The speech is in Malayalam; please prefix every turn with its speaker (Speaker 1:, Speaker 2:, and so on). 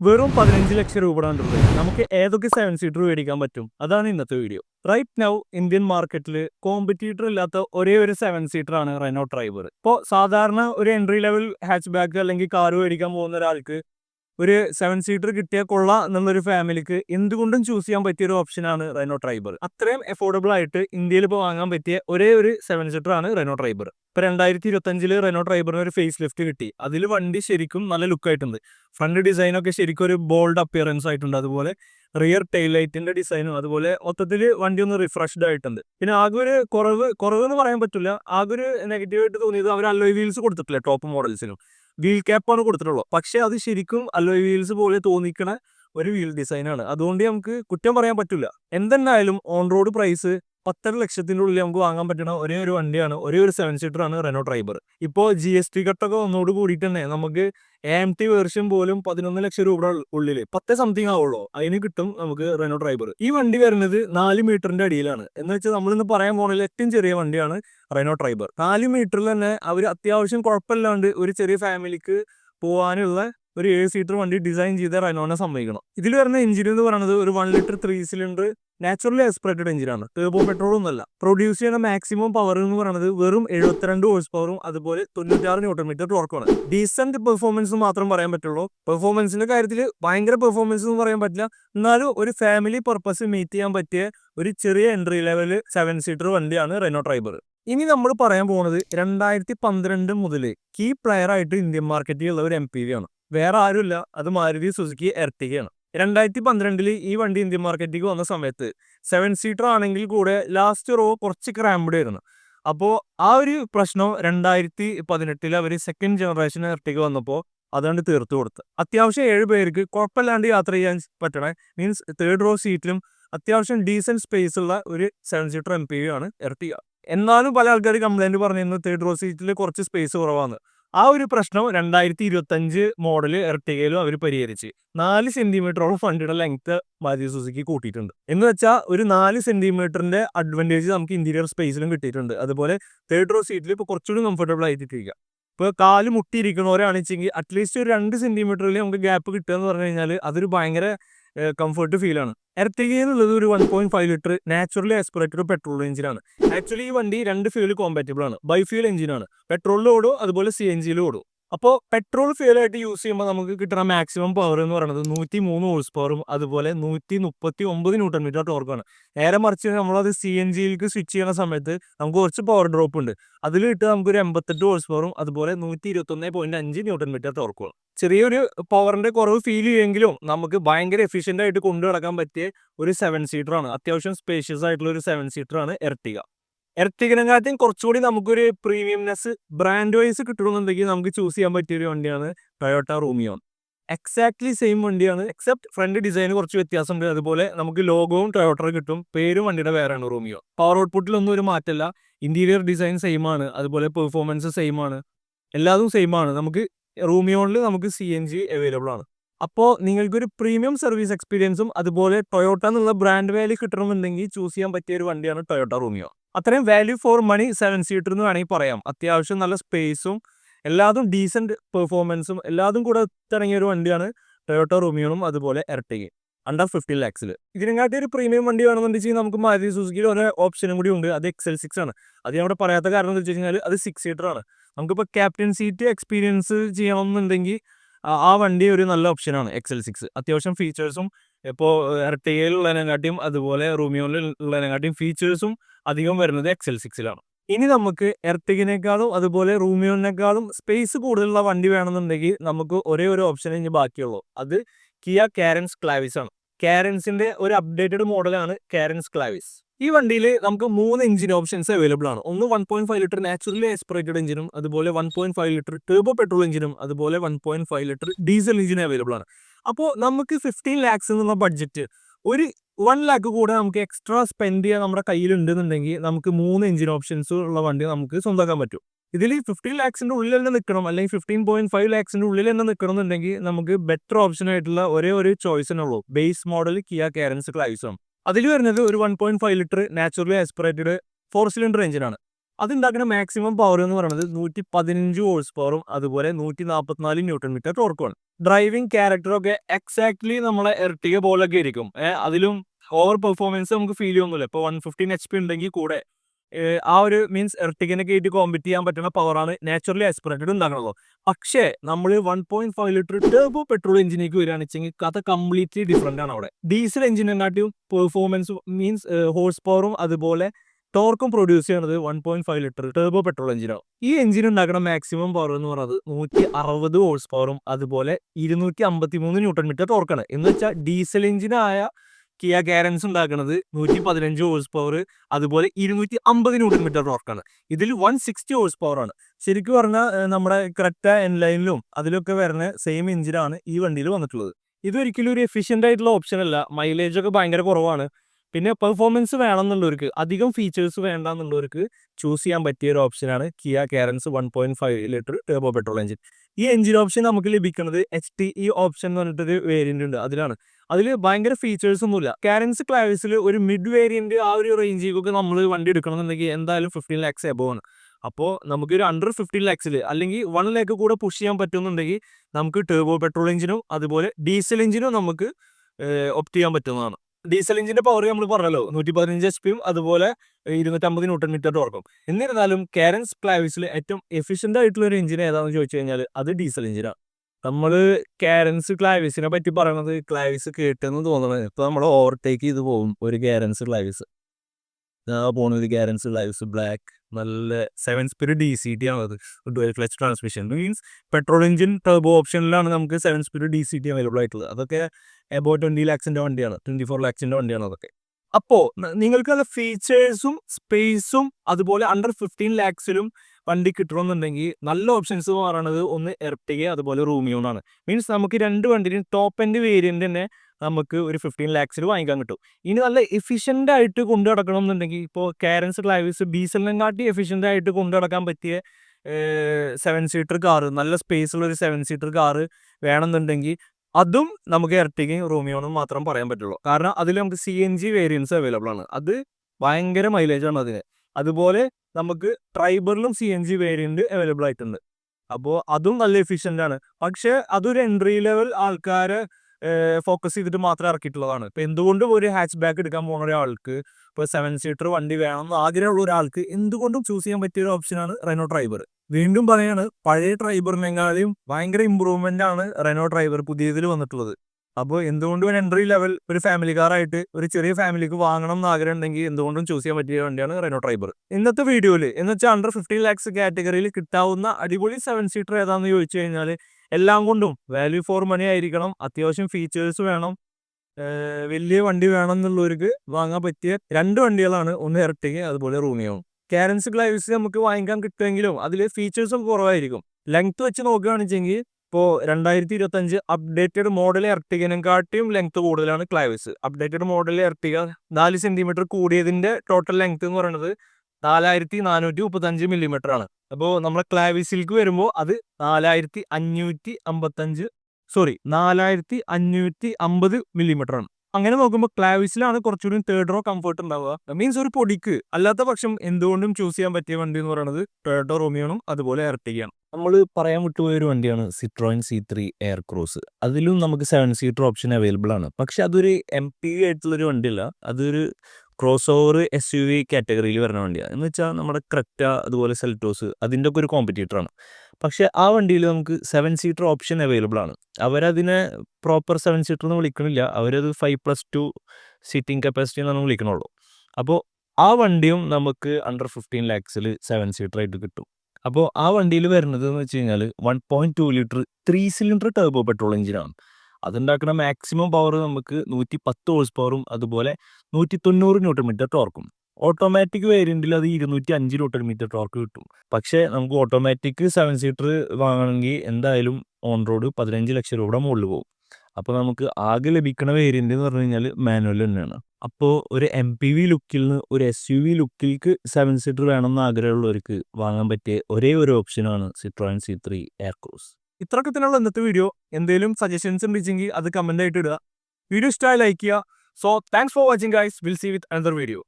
Speaker 1: വെറും പതിനഞ്ച് ലക്ഷം രൂപയാണ് ഉള്ളത്. നമുക്ക് ഏതൊക്കെ സെവൻ സീറ്റർ മേടിക്കാൻ പറ്റും? അതാണ് ഇന്നത്തെ വീഡിയോ റൈറ്റ് നൗ ഇന്ത്യൻ മാർക്കറ്റിൽ കോമ്പറ്റീറ്റർ ഇല്ലാത്ത ഒരേ ഒരു സെവൻ സീറ്റർ ആണ് റെനോ ഡ്രൈവർ ഇപ്പോൾ സാധാരണ ഒരു എൻട്രി ലെവൽ ഹാച്ച് ബാക്ക് അല്ലെങ്കിൽ കാർ മേടിക്കാൻ പോകുന്ന ഒരാൾക്ക് ഒരു സെവൻ സീറ്റർ കിട്ടിയ കൊള്ളാം എന്നുള്ളൊരു ഫാമിലിക്ക് എന്തുകൊണ്ടും ചൂസ് ചെയ്യാൻ പറ്റിയ ഒരു ഓപ്ഷനാണ് റെനോ ട്രൈബർ അത്രയും അഫോർഡബിൾ ആയിട്ട് ഇന്ത്യയിൽ ഇപ്പോൾ വാങ്ങാൻ പറ്റിയ ഒരേ ഒരു സെവൻ സീറ്റർ ആണ് റെനോ ട്രൈബർ ഇപ്പൊ രണ്ടായിരത്തി ഇരുപത്തഞ്ചിൽ റെനോ ട്രൈബറിന് ഒരു ഫേസ് ലിഫ്റ്റ് കിട്ടി. അതിൽ വണ്ടി ശരിക്കും നല്ല ലുക്ക് ആയിട്ടുണ്ട്. ഫ്രണ്ട് ഡിസൈനൊക്കെ ശരിക്കും ഒരു ബോൾഡ് അപ്പിയറൻസ് ആയിട്ടുണ്ട്. അതുപോലെ റിയർ ടെയിൽ ലൈറ്റിന്റെ ഡിസൈനും അതുപോലെ മൊത്തത്തിൽ വണ്ടി ഒന്ന് റിഫ്രഷ്ഡ് ആയിട്ടുണ്ട്. പിന്നെ ആകെ ഒരു കുറവ് കുറവ് എന്ന് പറയാൻ പറ്റില്ല ആകെ ഒരു നെഗറ്റീവ് ആയിട്ട് തോന്നിയത് അവർ അലോയ് വീൽസ് കൊടുത്തിട്ടില്ല ടോപ്പ് മോഡൽസിനും വീൽ ക്യാപ്പാണ് കൊടുത്തിട്ടുള്ളത്. പക്ഷെ അത് ശരിക്കും അലോയ് വീൽസ് പോലെ തോന്നിക്കണ ഒരു വീൽ ഡിസൈനാണ് അതുകൊണ്ട് നമുക്ക് കുറ്റം പറയാൻ പറ്റില്ല എന്തെന്നായാലും ഓൺ റോഡ് പ്രൈസ് പത്തര ലക്ഷത്തിന്റെ ഉള്ളിൽ നമുക്ക് വാങ്ങാൻ പറ്റുന്ന ഒരേ ഒരു വണ്ടിയാണ് ഒരേ ഒരു സെവൻ സീറ്റർ ആണ് റെനോ ട്രൈബർ ഇപ്പോൾ ജി എസ് ടി കട്ടൊക്കെ വന്നോട് കൂടിയിട്ട് തന്നെ നമുക്ക് എ ടി വേർഷൻ പോലും പതിനൊന്ന് ലക്ഷം രൂപ ഉള്ളിൽ പത്ത് സംതിങ് ആവുള്ളൂ. അതിന് കിട്ടും നമുക്ക് റെനോ ഡ്രൈവർ ഈ വണ്ടി വരുന്നത് നാല് മീറ്ററിന്റെ അടിയിലാണ്. എന്ന് വെച്ചാൽ നമ്മളിന്ന് പറയാൻ പോകുന്നതിൽ ഏറ്റവും ചെറിയ വണ്ടിയാണ് റെനോ ഡ്രൈവർ നാല് മീറ്ററിൽ തന്നെ അവർ അത്യാവശ്യം കുഴപ്പമില്ലാണ്ട് ഒരു ചെറിയ ഫാമിലിക്ക് പോകാനുള്ള ഒരു ഏഴ് സീറ്റർ വണ്ടി ഡിസൈൻ ചെയ്ത റൈനോനെ സമ്മതിക്കണം. ഇതിൽ വരുന്ന എഞ്ചിൻ എന്ന് പറയുന്നത് ഒരു one litre three cylinder naturally aspirated എഞ്ചിനാണ് ടേബോ പെട്രോൾ ഒന്നല്ല പ്രൊഡ്യൂസ് ചെയ്യുന്ന മാക്സിമം പവർ എന്ന് പറയുന്നത് വെറും എഴുപത്തിരണ്ട് ഹോഴ്സ് പവറും അതുപോലെ തൊണ്ണൂറ്റാറ് ന്യൂട്ടൺ മീറ്റർ ടോർക്കുമാണ് ഡീസന്റ് പെർഫോമൻസ് മാത്രം പറയാൻ പറ്റുള്ളൂ. പെർഫോമൻസിന്റെ കാര്യത്തിൽ ഭയങ്കര പെർഫോമൻസ് എന്ന് പറയാൻ പറ്റില്ല. എന്നാലും ഒരു ഫാമിലി പർപ്പസ് മീറ്റ് ചെയ്യാൻ പറ്റിയ ഒരു ചെറിയ എൻട്രി ലെവൽ സെവൻ സീറ്റർ വണ്ടിയാണ് റെനോ ട്രൈബർ ഇനി നമ്മൾ പറയാൻ പോകുന്നത് രണ്ടായിരത്തി പന്ത്രണ്ട് മുതൽ കീ പ്ലെയർ ആയിട്ട് ഇന്ത്യൻ മാർക്കറ്റിൽ ഉള്ള ഒരു എം പി വി ആണ്. വേറെ ആരുമില്ല അത് മാരുതി സുസുക്കി എർട്ടികയാണ് രണ്ടായിരത്തി പന്ത്രണ്ടിൽ ഈ വണ്ടി ഇന്ത്യൻ മാർക്കറ്റിലേക്ക് വന്ന സമയത്ത് സെവൻ സീറ്റർ ആണെങ്കിൽ കൂടെ ലാസ്റ്റ് റോ കുറച്ച് ക്രാമ്പ്ഡ് ആയിരുന്നു. അപ്പോൾ ആ ഒരു പ്രശ്നം രണ്ടായിരത്തി പതിനെട്ടിൽ അവർ സെക്കൻഡ് ജനറേഷൻ എർട്ടിക വന്നപ്പോൾ അതുകൊണ്ട് തീർത്തു കൊടുത്ത്. അത്യാവശ്യം ഏഴ് പേർക്ക് കുഴപ്പമില്ലാണ്ട് യാത്ര ചെയ്യാൻ പറ്റണേ. മീൻസ് തേർഡ് റോ സീറ്റിലും അത്യാവശ്യം ഡീസന്റ് സ്പേസ് ഉള്ള ഒരു സെവൻ സീറ്റർ എം പി ആണ് എർട്ടിക എന്നാലും പല ആൾക്കാർ കംപ്ലൈന്റ് പറഞ്ഞിരുന്നു തേർഡ് റോ സീറ്റിൽ കുറച്ച് സ്പേസ് കുറവാണ് ആ ഒരു പ്രശ്നം രണ്ടായിരത്തി ഇരുപത്തഞ്ച് മോഡൽ എർട്ടികയിലും അവർ പരിഹരിച്ച്. നാല് സെന്റിമീറ്ററോളം ഫണ്ടിയുടെ ലെങ്ത് മാരുതി സുസുക്കി കൂട്ടിയിട്ടുണ്ട്. എന്ന് വെച്ചാൽ ഒരു നാല് സെന്റിമീറ്ററിന്റെ അഡ്വാന്റേജ് നമുക്ക് ഇന്റീരിയർ സ്പേസിലും കിട്ടിയിട്ടുണ്ട്. അതുപോലെ തേർഡ് റോ സീറ്റിൽ ഇപ്പോൾ കുറച്ചുകൂടി കംഫർട്ടബിൾ ആയിട്ടിരിക്കുക ഇപ്പോൾ കാൽ മുട്ടിയിരിക്കുന്നവരാണെന്ന് അറ്റ്ലീസ്റ്റ് ഒരു രണ്ട് സെന്റിമീറ്ററിൽ നമുക്ക് ഗ്യാപ്പ് കിട്ടുക എന്ന് പറഞ്ഞു കഴിഞ്ഞാൽ അതൊരു ഭയങ്കര കംഫർട്ട് ഫീലാണ് എർത്തിക എന്നുള്ളത് ഒരു one point five litre naturally aspirated petrol എഞ്ചിനാണ് ആക്ച്വലി ഈ വണ്ടി രണ്ട് ഫ്യൂൽ കോമ്പാറ്റബിൾ ആണ്. ബൈ ഫ്യൂൽ എഞ്ചിനാണ് പെട്രോളിൽ അതുപോലെ സി എൻ ജിയിലും ഓടും അപ്പോൾ പെട്രോൾ ഫ്യൂൽ ആയിട്ട് യൂസ് ചെയ്യുമ്പോൾ നമുക്ക് കിട്ടുന്ന മാക്സിമം പവർ എന്ന് പറയുന്നത് നൂറ്റി മൂന്ന് ഹോഴ്സ് പവറും അതുപോലെ നൂറ്റി മുപ്പത്തി ഒമ്പത് ന്യൂട്ടൺ മീറ്റർ ടോർക്കാണ് നേരെ മറിച്ച് നമ്മളത് സി എൻ ജിയിലേക്ക് സ്വിച്ച് ചെയ്യുന്ന സമയത്ത് നമുക്ക് കുറച്ച് പവർ ഡ്രോപ്പ് ഉണ്ട്. അതിൽ കിട്ടുക നമുക്കൊരു എൺപത്തെട്ട് ഹോഴ്സ് പവറും അതുപോലെ നൂറ്റി ഇരുപത്തൊന്ന് പോയിന്റ് അഞ്ച് ന്യൂട്ടൺ മീറ്റർ ടോർക്കുമാണ് ചെറിയൊരു പവറിന്റെ കുറവ് ഫീൽ ചെയ്യുമെങ്കിലും നമുക്ക് ഭയങ്കര എഫിഷ്യന്റ് ആയിട്ട് കൊണ്ടു നടക്കാൻ പറ്റിയ ഒരു സെവൻ സീറ്റർ ആണ്. അത്യാവശ്യം സ്പേഷ്യസ് ആയിട്ടുള്ള ഒരു സെവൻ സീറ്റർ ആണ് എർട്ടിക എർട്ടിഗനെക്കാട്ടിയും കുറച്ചുകൂടി നമുക്കൊരു പ്രീമിയംനെസ് ബ്രാൻഡ് വൈസ് കിട്ടണമെന്നുണ്ടെങ്കിൽ നമുക്ക് ചൂസ് ചെയ്യാൻ പറ്റിയ ഒരു വണ്ടിയാണ് ടൊയോട്ട റൂമിയോൺ എക്സാക്ട്ലി സെയിം വണ്ടിയാണ് എക്സെപ്റ്റ് ഫ്രണ്ട് ഡിസൈന് കുറച്ച് വ്യത്യാസമുണ്ട്. അതുപോലെ നമുക്ക് ലോഗോവും ടൊയോട്ട കിട്ടും. പേരും വണ്ടിയുടെ വേറെയാണ് റൂമിയോ പവർ ഔട്ട്പുട്ടിലൊന്നും ഒരു മാറ്റമല്ല ഇന്റീരിയർ ഡിസൈൻ സെയിം ആണ്. അതുപോലെ പെർഫോമൻസ് സെയിം ആണ്. എല്ലാതും സെയിം ആണ്. നമുക്ക് റൂമിയോണിൽ നമുക്ക് സി എൻ ജി അവൈലബിൾ ആണ്. അപ്പോൾ നിങ്ങൾക്കൊരു പ്രീമിയം സർവീസ് എക്സ്പീരിയൻസും അതുപോലെ ടൊയോട്ട എന്നുള്ള ബ്രാൻഡ് വാല്യൂ കിട്ടണമെന്നുണ്ടെങ്കിൽ ചൂസ് ചെയ്യാൻ പറ്റിയ ഒരു വണ്ടിയാണ് ടൊയോട്ട റൂമിയോ അത്രയും value for money seven seater എന്ന് വേണമെങ്കിൽ പറയാം. അത്യാവശ്യം നല്ല സ്പേസും എല്ലാതും ഡീസന്റ് പെർഫോമൻസും എല്ലാതും കൂടെ ഇറങ്ങിയ ഒരു വണ്ടിയാണ് ടൊയോട്ട റൂമിയോണും അതുപോലെ എർട്ടിഗയും അണ്ടർ ഫിഫ്റ്റീൻ ലാക്സിൽ ഇതിനെക്കാട്ടി ഒരു പ്രീമിയം വണ്ടി വേണമെന്നുണ്ടെങ്കിൽ നമുക്ക് മാരുതി സുസുക്കിയിൽ ഒരു ഓപ്ഷനും കൂടി ഉണ്ട്. അത് എക്സൽ സിക്സ് ആണ്. അത് ഇവിടെ പറയാത്ത കാരണം എന്ന് വെച്ച് കഴിഞ്ഞാൽ അത് സിക്സ് സീറ്റർ ആണ്. നമുക്കിപ്പോൾ ക്യാപ്റ്റൻ സീറ്റ് എക്സ്പീരിയൻസ് ചെയ്യണമെന്നുണ്ടെങ്കിൽ ആ വണ്ടി ഒരു നല്ല ഓപ്ഷനാണ് എക്സൽ സിക്സ് അത്യാവശ്യം ഫീച്ചേഴ്സും ഇപ്പോൾ എർട്ടികയിലുള്ളതിനെക്കാട്ടിയും അതുപോലെ റൂമിയോയിലുള്ളതിനെക്കാട്ടിയും ഫീച്ചേഴ്സും അധികം വരുന്നത് എക്സൽ സിക്സിലാണ് ഇനി നമുക്ക് എർട്ടിഗിനേക്കാളും അതുപോലെ റൂമിയോനേക്കാളും സ്പേസ് കൂടുതലുള്ള വണ്ടി വേണമെന്നുണ്ടെങ്കിൽ നമുക്ക് ഒരേ ഒരു ഓപ്ഷൻ ഇനി ബാക്കിയുള്ളൂ. അത് കിയ കാരൻസ് ക്ലാവിസ് ആണ്. കാരൻസിന്റെ ഒരു അപ്ഡേറ്റഡ് മോഡലാണ് കാരൻസ് ക്ലാവിസ് ഈ വണ്ടിയിൽ നമുക്ക് മൂന്ന് എഞ്ചിൻ ഓപ്ഷൻസ് അവൈലബിൾ ആണ്. ഒന്ന് one point five litre naturally aspirated എഞ്ചിനും അതുപോലെ one point five litre turbo petrol എഞ്ചിനും അതുപോലെ one point five litre diesel എഞ്ചിനും available ആണ്. അപ്പോൾ നമുക്ക് ഫിഫ്റ്റീൻ ലാക്സ് എന്നുള്ള ബഡ്ജറ്റ് ഒരു വൺ ലാക്ക് കൂടെ നമുക്ക് എക്സ്ട്രാ സ്പെൻഡ് ചെയ്യാൻ നമ്മുടെ കയ്യിലുണ്ടെന്നുണ്ടെങ്കിൽ നമുക്ക് മൂന്ന് എഞ്ചിൻ ഓപ്ഷൻസ് ഉള്ള വണ്ടി നമുക്ക് സ്വന്തമാക്കാൻ പറ്റും. ഇതിൽ ഫിഫ്റ്റീൻ ലാക്സിന്റെ ഉള്ളിൽ തന്നെ നിൽക്കണം അല്ലെങ്കിൽ ഫിഫ്റ്റീൻ പോയിന്റ് ഫൈവ് ലാക്സിന്റെ ഉള്ളിൽ തന്നെ നിൽക്കണം എന്നുണ്ടെങ്കിൽ നമുക്ക് ബെറ്റർ ഓപ്ഷൻ ആയിട്ടുള്ള ഒരേ ഒരു ചോയ്സ് ഉള്ളൂ. Base model Kia Carens Clavis അതിൽ വരുന്നത് ഒരു one point five litre naturally aspirated four cylinder എഞ്ചിനാണ് അതുണ്ടാക്കുന്ന മാക്സിമം പവർ എന്ന് പറയുന്നത് നൂറ്റി പതിനഞ്ച് ഹോഴ്സ് പവറും അതുപോലെ നൂറ്റി നാൽപ്പത്തിനാല് ന്യൂട്ടൺ മീറ്റർ ടോർക്കുമാണ് ഡ്രൈവിംഗ് ക്യാരക്ടറൊക്കെ എക്സാക്ട്ലി നമ്മളെ എർട്ടിക പോലൊക്കെ ഇരിക്കും. അതിലും ഓവർ പെർഫോമൻസ് നമുക്ക് ഫീൽ ചെയ്യുന്നില്ല ഇപ്പോൾ വൺ ഫിഫ്റ്റീൻ എച്ച് പി ഉണ്ടെങ്കിൽ കൂടെ ആ ഒരു മീൻസ് എർട്ടിക്കിനെ കയറ്റി കോമ്പറ്റ് ചെയ്യാൻ പറ്റുന്ന പവറാണ് നാച്ചുറലി ആസ്പിറേറ്റഡ് ഉണ്ടാകുന്നത് പക്ഷേ നമ്മൾ one point five litre turbo petrol എഞ്ചിനേക്ക് വരികയാണെന്ന് വെച്ചെങ്കിൽ കഥ കംപ്ലീറ്റ്ലി ഡിഫറെന്റ് ആണ് അവിടെ. ഡീസൽ എഞ്ചിനെക്കാട്ടിയും പെർഫോമൻസ് മീൻസ് ഹോഴ്സ് പവറും അതുപോലെ ടോർക്കും പ്രൊഡ്യൂസ് ചെയ്യുന്നത് one point five litre turbo petrol എഞ്ചിനാണ് ഈ എഞ്ചിൻ ഉണ്ടാക്കുന്ന മാക്സിമം പവർ എന്ന് പറയുന്നത് നൂറ്റി അറുപത് ഹോഴ്സ് പവറും അതുപോലെ ഇരുന്നൂറ്റി അമ്പത്തി മൂന്ന് ന്യൂട്ടൺ മീറ്റർ ടോർക്കാണ് എന്ന് വെച്ചാൽ ഡീസൽ എഞ്ചിനായ കിയ കാരൻസ് ഉണ്ടാക്കുന്നത് നൂറ്റി പതിനഞ്ച് ഹോഴ്സ് പവർ അതുപോലെ ഇരുന്നൂറ്റി അമ്പത് ന്യൂട്ടൺ മീറ്റർ ടോർക്കാണ് ഇതിൽ വൺ സിക്സ്റ്റി ഹോഴ്സ് പവർ ആണ്. ശരിക്കും പറഞ്ഞാൽ നമ്മുടെ നമ്മുടെ ക്രെറ്റ എൻലൈനിലും അതിലൊക്കെ വരുന്ന സെയിം എഞ്ചിനാണ് ഈ വണ്ടിയിൽ വന്നിട്ടുള്ളത്. ഇതൊരിക്കലും ഒരു എഫിഷ്യന്റ് ആയിട്ടുള്ള ഓപ്ഷൻ അല്ല. മൈലേജ് ഒക്കെ ഭയങ്കര കുറവാണ്. പിന്നെ പെർഫോമൻസ് വേണമെന്നുള്ളവർക്ക് അധികം ഫീച്ചേഴ്സ് വേണ്ട എന്നുള്ളവർക്ക് ചൂസ് ചെയ്യാൻ പറ്റിയ ഒരു ഓപ്ഷനാണ് Kia Carens one point five litre turbo petrol engine ഈ എഞ്ചിൻ ഓപ്ഷൻ നമുക്ക് ലഭിക്കുന്നത് എച്ച് ടി ഇ ഓപ്ഷൻ എന്ന് പറഞ്ഞിട്ടൊരു വേരിയന്റ് ഉണ്ട്. അതിലാണ്. അതിൽ ഭയങ്കര ഫീച്ചേഴ്സ് ഒന്നുമില്ല. കാരൻസ് ക്ലാവിസിൽ ഒരു മിഡ് വേരിയന്റ് ആ ഒരു റേഞ്ചിലേക്കൊക്കെ നമ്മൾ വണ്ടി എടുക്കണമെന്നുണ്ടെങ്കിൽ എന്തായാലും ഫിഫ്റ്റീൻ ലാക്സ് എബോ ആണ്. അപ്പോൾ നമുക്ക് ഒരു അണ്ടർ ഫിഫ്റ്റീൻ ലാക്സിൽ അല്ലെങ്കിൽ വൺ ലാക്ക് കൂടെ പുഷ് ചെയ്യാൻ പറ്റുമെന്നുണ്ടെങ്കിൽ നമുക്ക് ടേബോ പെട്രോൾ എഞ്ചിനും അതുപോലെ ഡീസൽ എഞ്ചിനും നമുക്ക് ഒപ്റ്റ് ചെയ്യാൻ പറ്റുന്നതാണ്. ഡീസൽ എഞ്ചിന്റെ പവർ നമ്മൾ പറഞ്ഞല്ലോ നൂറ്റി പതിനഞ്ച് എച്ച് പിയും അതുപോലെ ഇരുന്നൂറ്റമ്പത് ന്യൂട്ടൺ മീറ്റർ ടോർക്കും എന്നിരുന്നാലും കാരൻസ് പ്ലാവിസിൽ ഏറ്റവും എഫിഷ്യന്റ് ആയിട്ടുള്ള ഒരു എഞ്ചിൻ ഏതാണെന്ന് ചോദിച്ചു കഴിഞ്ഞാൽ അത് ഡീസൽ എഞ്ചിനാണ് നമ്മൾ കാരൻസ് ക്ലാവിസിനെ പറ്റി പറയണത് ക്ലാവിസ് കേട്ടെന്ന് തോന്നുന്നത് ഇപ്പൊ നമ്മൾ ഓവർടേക്ക് ചെയ്ത് പോകും ഒരു കാരൻസ് ക്ലാവിസ് പോണത് കാരൻസ് ക്ലാവിസ് ബ്ലാക്ക് നല്ല seven speed D C T ആണത് dual clutch transmission means petrol engine turbo ഓപ്ഷനിലാണ് നമുക്ക് seven speed D C T available ആയിട്ടുള്ളത്. അതൊക്കെ എബോ ട്വന്റി ലാക്സിന്റെ വണ്ടിയാണ്. ട്വന്റി ഫോർ ലാക്സിന്റെ വണ്ടിയാണ് അതൊക്കെ. അപ്പോ നിങ്ങൾക്ക് അത് ഫീച്ചേഴ്സും സ്പേസും അതുപോലെ അണ്ടർ ഫിഫ്റ്റീൻ ലാക്സിലും വണ്ടി കിട്ടണമെന്നുണ്ടെങ്കിൽ നല്ല ഓപ്ഷൻസ് പറയണത് ഒന്ന് എർട്ടിക അതുപോലെ റൂമിയോണാണ് മീൻസ് നമുക്ക് രണ്ട് വണ്ടിയും ടോപ്പ് എൻഡ് വേരിയന്റ് തന്നെ നമുക്ക് ഒരു ഫിഫ്റ്റീൻ ലാക്സിൽ വാങ്ങിക്കാൻ കിട്ടും. ഇനി നല്ല എഫിഷ്യന്റ് ആയിട്ട് കൊണ്ടു നടക്കണം എന്നുണ്ടെങ്കിൽ ഇപ്പോൾ കാരൻസ് ക്ലാവിസ് കാട്ടി എഫിഷ്യന്റ് ആയിട്ട് കൊണ്ടു നടക്കാൻ പറ്റിയ സെവൻ സീറ്റർ കാറ് നല്ല സ്പേസ് ഉള്ള ഒരു സെവൻ സീറ്റർ കാറ് വേണമെന്നുണ്ടെങ്കിൽ അതും നമുക്ക് എർട്ടിക്കയും റൂമിയോണും മാത്രം പറയാൻ പറ്റുള്ളൂ. കാരണം അതിൽ നമുക്ക് C N G variants available ആണ്. അത് ഭയങ്കര മൈലേജാണ് അതിന്. അതുപോലെ നമുക്ക് ട്രൈബറിലും C N G variant available ആയിട്ടുണ്ട്. അപ്പോൾ അതും നല്ല എഫിഷ്യന്റ് ആണ്. പക്ഷേ അതൊരു എൻട്രി ലെവൽ ആൾക്കാരെ ഫോക്കസ് ചെയ്തിട്ട് മാത്രം ഇറക്കിയിട്ടുള്ളതാണ്. ഇപ്പൊ എന്തുകൊണ്ടും ഒരു ഹാച്ച് ബാക്ക് എടുക്കാൻ പോകുന്ന ഒരാൾക്ക് ഇപ്പോൾ സെവൻ സീറ്റർ വണ്ടി വേണമെന്ന് ആഗ്രഹമുള്ള ഒരാൾക്ക് എന്തുകൊണ്ടും ചൂസ് ചെയ്യാൻ പറ്റിയ ഒരു ഓപ്ഷനാണ് റെനോ ഡ്രൈവർ വീണ്ടും പറയാണ് പഴയ ഡ്രൈവറിനെങ്കാളും ഭയങ്കര ഇമ്പ്രൂവ്മെന്റ് ആണ് റെനോ ഡ്രൈവർ പുതിയതിൽ വന്നിട്ടുള്ളത്. അപ്പോൾ എന്തുകൊണ്ടും ഒരു എൻട്രി ലെവൽ ഒരു ഫാമിലി കാറായിട്ട് ഒരു ചെറിയ ഫാമിലിക്ക് വാങ്ങണം എന്ന് ആഗ്രഹം ഉണ്ടെങ്കിൽ എന്തുകൊണ്ടും ചൂസ് ചെയ്യാൻ പറ്റിയ വണ്ടിയാണ് റെനോ ഡ്രൈവർ ഇന്നത്തെ വീഡിയോയിൽ എന്ന് വെച്ചാൽ അണ്ടർ ഫിഫ്റ്റീൻ ലാക്സ് കാറ്റഗറിയിൽ കിട്ടാവുന്ന അടിപൊളി സെവൻ സീറ്റർ ഏതാണെന്ന് ചോദിച്ചു കഴിഞ്ഞാൽ എല്ലാം കൊണ്ടും വാല്യൂ ഫോർ മണി ആയിരിക്കണം. അത്യാവശ്യം ഫീച്ചേഴ്സ് വേണം. വലിയ വണ്ടി വേണം എന്നുള്ളവർക്ക് വാങ്ങാൻ പറ്റിയ രണ്ട് വണ്ടികളാണ് ഒന്ന് ഇരട്ടിക്ക് അതുപോലെ റൂമിയോ. കാരൻസ് ഗ്ലൈവ്സ് നമുക്ക് വാങ്ങിക്കാൻ കിട്ടുമെങ്കിലും അതിൽ ഫീച്ചേഴ്സും കുറവായിരിക്കും. ലെങ്ത് വെച്ച് നോക്കുകയാണെന്നുവെച്ചെങ്കിൽ ഇപ്പോൾ രണ്ടായിരത്തി ഇരുപത്തഞ്ച് അപ്ഡേറ്റഡ് മോഡൽ എർട്ടിഗനെക്കാട്ടിയും ലെങ്ത് കൂടുതലാണ് ക്ലൈവ്സ് അപ്ഡേറ്റഡ് മോഡൽ എർട്ടിക നാല് സെന്റിമീറ്റർ കൂടിയതിന്റെ ടോട്ടൽ ലെങ്ത് എന്ന് പറയുന്നത് നാലായിരത്തി നാനൂറ്റി മുപ്പത്തഞ്ച് മില്ലിമീറ്റർ ആണ് അപ്പോൾ നമ്മളെ ക്ലാവിസിൽക്ക് വരുമ്പോൾ അത് നാലായിരത്തി അഞ്ഞൂറ്റി അമ്പത്തഞ്ച് സോറി നാലായിരത്തി അഞ്ഞൂറ്റി അമ്പത് മില്ലിമീറ്റർ ആണ് അങ്ങനെ നോക്കുമ്പോൾ ക്ലാവിസിലാണ് കുറച്ചുകൂടി തേർഡ് റോ കംഫർട്ട് ഉണ്ടാവുക. മീൻസ് ഒരു പൊടിക്ക് അല്ലാത്ത പക്ഷം എന്തുകൊണ്ടും ചൂസ് ചെയ്യാൻ പറ്റിയ വണ്ടി എന്ന് പറയുന്നത് ടൊയോട്ടോ റോമിയോണും അതുപോലെ എർട്ടിഗയാണ് നമ്മൾ പറയാൻ വിട്ടുപോയ ഒരു വണ്ടിയാണ് Citroen C three Aircross അതിലും നമുക്ക് സെവൻ സീറ്റർ ഓപ്ഷൻ അവൈലബിൾ ആണ്. പക്ഷെ അതൊരു എം പി ആയിട്ടുള്ളൊരു വണ്ടിയല്ല. അതൊരു crossover S U V കാറ്റഗറിയിൽ വരുന്ന വണ്ടിയാണ് എന്ന് വെച്ചാൽ നമ്മുടെ ക്രെറ്റ അതുപോലെ സെൽറ്റോസ് അതിന്റെ ഒക്കെ ഒരു കോമ്പറ്റീറ്റർ ആണ്. പക്ഷെ ആ വണ്ടിയിൽ നമുക്ക് സെവൻ സീറ്റർ ഓപ്ഷൻ അവൈലബിൾ ആണ്. അവരതിനെ പ്രോപ്പർ സെവൻ സീറ്റർ എന്ന് വിളിക്കണില്ല. അവരത് five plus two seating capacity എന്നാണ് വിളിക്കണുള്ളൂ. അപ്പോൾ ആ വണ്ടിയും നമുക്ക് അണ്ടർ ഫിഫ്റ്റീൻ ലാക്സിൽ സെവൻ സീറ്റർ ആയിട്ട് കിട്ടും. അപ്പോൾ ആ വണ്ടിയിൽ വരുന്നത് എന്ന് വെച്ച് കഴിഞ്ഞാൽ one point two litre three cylinder turbo petrol എഞ്ചിനാണ് അതുണ്ടാക്കുന്ന മാക്സിമം പവർ നമുക്ക് നൂറ്റി പത്ത് ഹോഴ്സ് പവറും അതുപോലെ നൂറ്റി തൊണ്ണൂറ് ന്യൂട്ടൺ മീറ്റർ ടോർക്കും ഓട്ടോമാറ്റിക് വേരിയന്റിൽ അത് ഇരുന്നൂറ്റി അഞ്ച് ന്യൂട്ടൺ മീറ്റർ ടോർക്ക് കിട്ടും. പക്ഷേ നമുക്ക് ഓട്ടോമാറ്റിക് സെവൻ സീറ്റർ വാങ്ങണമെങ്കിൽ എന്തായാലും ഓൺ റോഡ് പതിനഞ്ച് ലക്ഷം രൂപയുടെ മുകളിൽ പോകും. അപ്പോൾ നമുക്ക് ആകെ ലഭിക്കുന്ന വേരിയന്റ് എന്ന് പറഞ്ഞു കഴിഞ്ഞാൽ മാനുവൽ തന്നെയാണ്. അപ്പോൾ ഒരു എം പി വി ലുക്കിൽ നിന്ന് ഒരു എസ് യു വി ലുക്കിലേക്ക് സെവൻ സീറ്റർ വേണമെന്ന് ആഗ്രഹമുള്ളവർക്ക് വാങ്ങാൻ പറ്റിയ ഒരേ ഒരു ഓപ്ഷനാണ് Citroen C three Aircross ഇത്രയൊക്കെ തന്നെയുള്ള ഇന്നത്തെ വീഡിയോ എന്തെങ്കിലും സജഷൻസ് ഉണ്ടെങ്കിൽ അത് കമന്റ് ആയിട്ട് ഇടുക. വീഡിയോ ഇഷ്ടമായി ലൈക്ക് ചെയ്യുക. So thanks for watching guys will see with another video